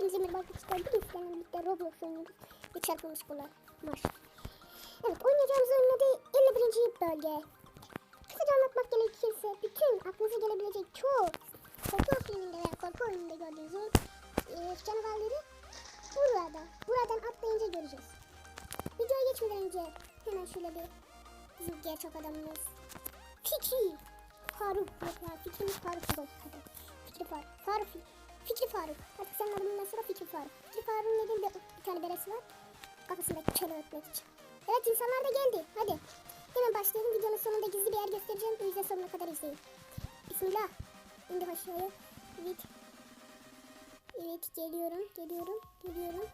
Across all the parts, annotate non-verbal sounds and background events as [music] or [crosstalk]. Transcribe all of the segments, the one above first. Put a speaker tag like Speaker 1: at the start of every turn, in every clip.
Speaker 1: Hepinize merhaba arkadaşlar. Bugün sizlerle birlikte Roblox oynuyoruz. Bir çarpılmış bunlar. Maş. Evet oynayacağımız oyunun adı 51. bölge. Kısaca anlatmak gerekirse bütün aklınıza gelebilecek çoğu korku filminde veya korku oyununda gördüğünüz e, canavarları buradan, buradan atlayınca göreceğiz. Videoya geçmeden önce hemen şöyle bir bizim gerçek adamımız Fikri Faruk yok ya Fikrimiz Faruk yok. Fikri Faruk. Faruk Fikri Faruk. Artık senin adının sonra Fikri Faruk. Fikri Faruk'un neden bir, bir tane beresi var? Kafasındaki çöle öpmek için. Evet insanlar da geldi. Hadi. Hemen başlayalım. Videonun sonunda gizli bir yer göstereceğim. O yüzden sonuna kadar izleyin. Bismillah. İndir aşağıya. Evet. Evet geliyorum. Geliyorum. Geliyorum.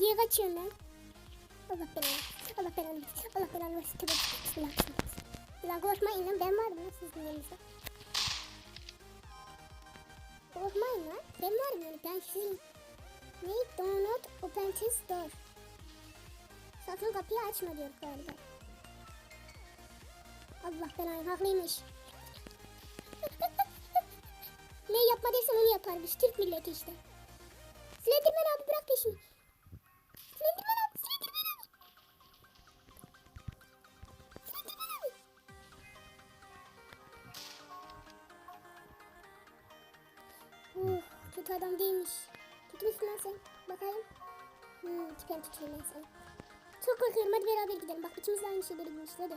Speaker 1: Diye kaçıyorum ben. Allah belanı. Allah belanı. Allah belanı. Tövbe. Bismillah. Bismillah. korkmayın lan. Ben varım lan sizin yanınızda. Korkmayın lan. Ben varım. Ben sizin. Ne? Do not open this door. Sakın kapıyı açma diyor galiba. Allah belanı haklıymış. [laughs] ne yapma dersen onu yaparmış. Türk milleti işte. Slenderman abi bırak peşimi. Kötü adam değilmiş. Kötü müsün lan sen? Bakayım. Hmm, tipen tutuyorum ben sana. Çok korkuyorum hadi beraber gidelim. Bak ikimiz de aynı şeyleri giymişiz hadi.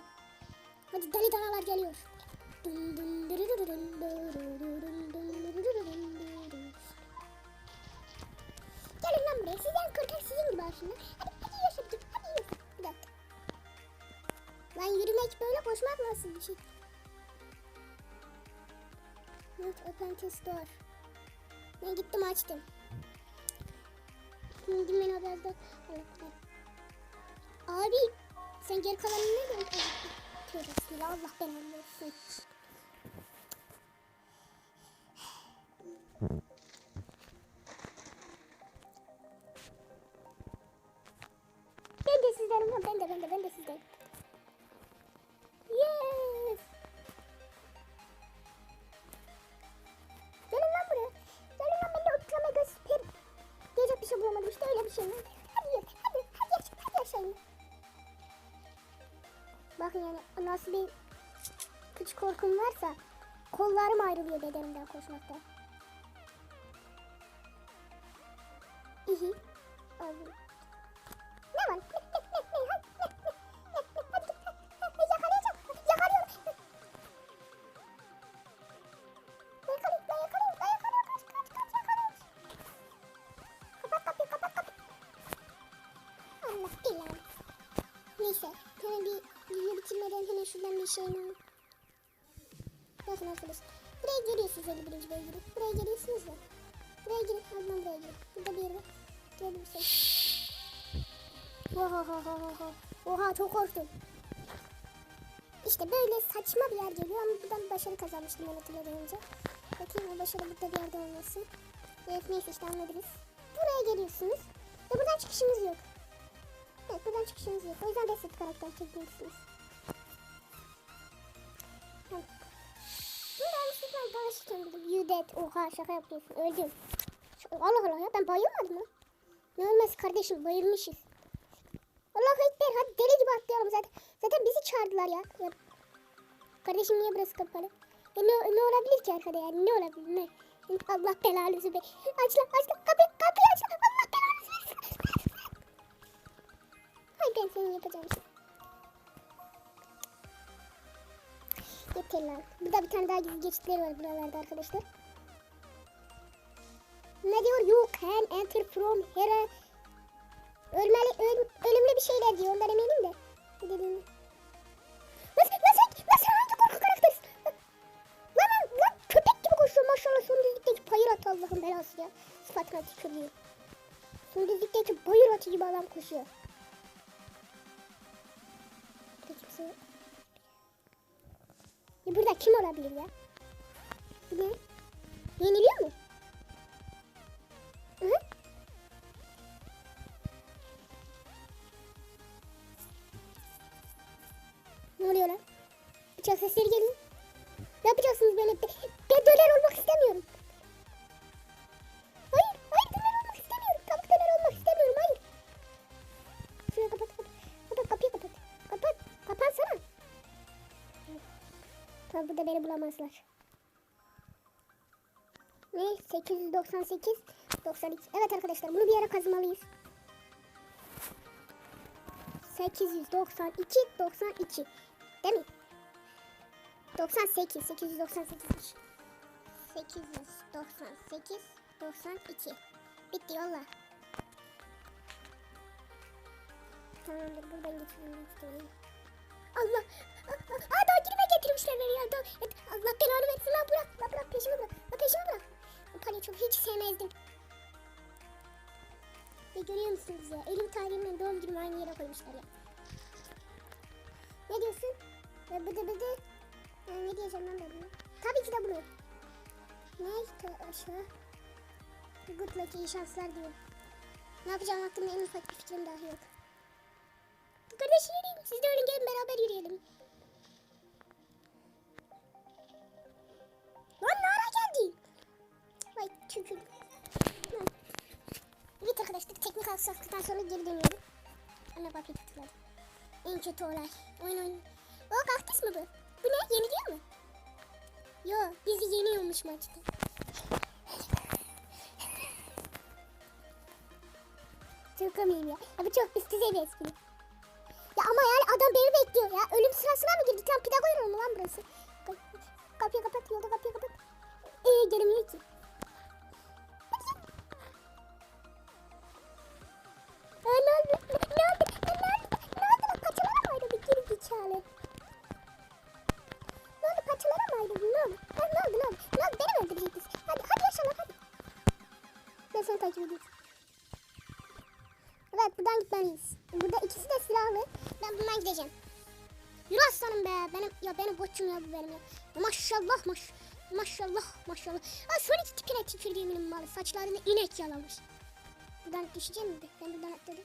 Speaker 1: Hadi deli danalar geliyor. Gelin lan buraya. Sizden korkak sizin gibi aslında. Hadi hadi yaşadık. Hadi yaşadık. Bir dakika. Lan yürümek böyle koşmak nasıl bir şey? Not open to store. Ben gittim açtım. Şimdi ben haberde... Abi sen geri kalanını ne bismillah Allah. Ben de bir şey. Hadi ye, hadi hadi aç, hadi aşağıya. Bakın yani nasıl bir küçük korkum varsa kollarım ayrılıyor bedenimden koşmakta. Neyse, hemen bir video bitirmeden hemen şuradan bir şey alalım. Bakın arkadaşlar. Buraya geliyorsunuz 51. bölgede. Buraya geliyorsunuz da. Buraya girin, ablam buraya girin. Burada bir yer var. Görebilirsiniz. Oha oha oha oha. Oha çok korktum. İşte böyle saçma bir yer geliyor ama buradan başarı kazanmıştım ben hatırladığım önce. Bakayım o başarı burada bir yerde olmasın. Evet neyse işte anladınız. Buraya geliyorsunuz. Ve buradan çıkışınız yok. Buradan çıkışınız yok. O yüzden reset karakter çekmelisiniz. Bunu yanlışlıkla dolaşırken buldum. You dead. Oha şaka yapıyorsun. Öldüm. Allah Allah ya ben bayılmadım lan. Ne olmaz kardeşim bayılmışız. Allahu Ekber hadi deli gibi atlayalım zaten. Zaten bizi çağırdılar ya. ya. Kardeşim niye burası kapalı? Ya ne, ne olabilir ki arkada yani ne olabilir ne? Allah belanızı be. Aç lan aç lan kapıyı kapıyı aç lan. Hay ben senin yapacağım. Yeter lan. Burada bir tane daha gizli geçitleri var buralarda arkadaşlar. Ne diyor? You can enter from here. Ölmeli, öl, ölümlü bir şeyler diyor. Ondan eminim de. Ne sen, lan sen hangi korku karakterisin? Lan, lan, lan köpek gibi koşuyor maşallah. Son düzlükteki bayır atı Allah'ın belası ya. Sıfatına tükürüyor. Son düzlükteki bayır atı gibi adam koşuyor. Ya burada kim olabilir ya? Ne? Yeniliyor mu? Hı. Ne oluyor lan? Bıçak sesleri geliyor. Beni bulamazlar. Ne? 898 92. Evet arkadaşlar bunu bir yere kazmalıyız. 892 92. Değil mi? 98 898. 898 92. Bitti yolla. Tamamdır buradan geçelim. Allah. Aa getirmişler beni ya. Daha- Allah belanı versin lan bırak. Lan bırak peşimi bırak. Lan peşimi bırak. Bu palyaçoyu hiç sevmezdim. Ve görüyor musunuz ya? Elim tarihimle doğum günümü aynı yere koymuşlar ya. Ne diyorsun? Ve bıdı bıdı. Ya ne diyeceğim ben buna? Tabii ki de bunu. Ne işte aşağı. Good luck iyi şanslar diyor. Ne yapacağım hakkında en ufak bir fikrim dahi yok. Kardeş yürüyelim. Siz de öyle gelin beraber yürüyelim. Çükür. Evet arkadaşlar teknik aksaklıktan sonra geri dönüyorum. Ana bak tıkladım. En kötü olay. Oyun oyun. O kaktüs mü bu? Bu ne? Yeniliyor mu? Yo bizi yeniyormuş maçta. Çok komiyim ya. Bu çok üst düzey bir espri. Ya ama yani adam beni bekliyor ya. Ölüm sırasına mı girdik lan? Pitagoras mu lan burası? Kap- Kapıyı kapat, yolda kapıyı kapat. Ee, gelemiyor ki. Oldu? Ha, ne oldu? Ne oldu? Ne oldu? Beni mi öldürecektin? Hadi, hadi yaşa lan hadi. Ben seni takip ediyorum. Evet buradan gitmeliyiz. Burada ikisi de silahlı. Ben bundan gideceğim. Yürü aslanım be. Benim ya benim koçum ya bu benim ya. Maşallah maş maşallah maşallah. Ha Sonic tipine tükürdüğümün malı. Saçlarını inek yalamış. Buradan düşeceğim mi? Ben buradan atladım.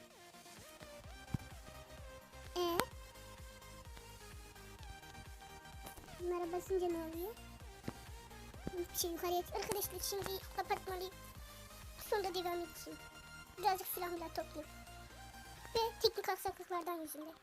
Speaker 1: Ee? Bunlara basınca ne oluyor? Şey yukarıya Arkadaşlar şimdi kapatmalıyım. Sonra devam edeceğim. Birazcık silah milah toplayayım. Ve teknik aksaklıklardan yüzünden.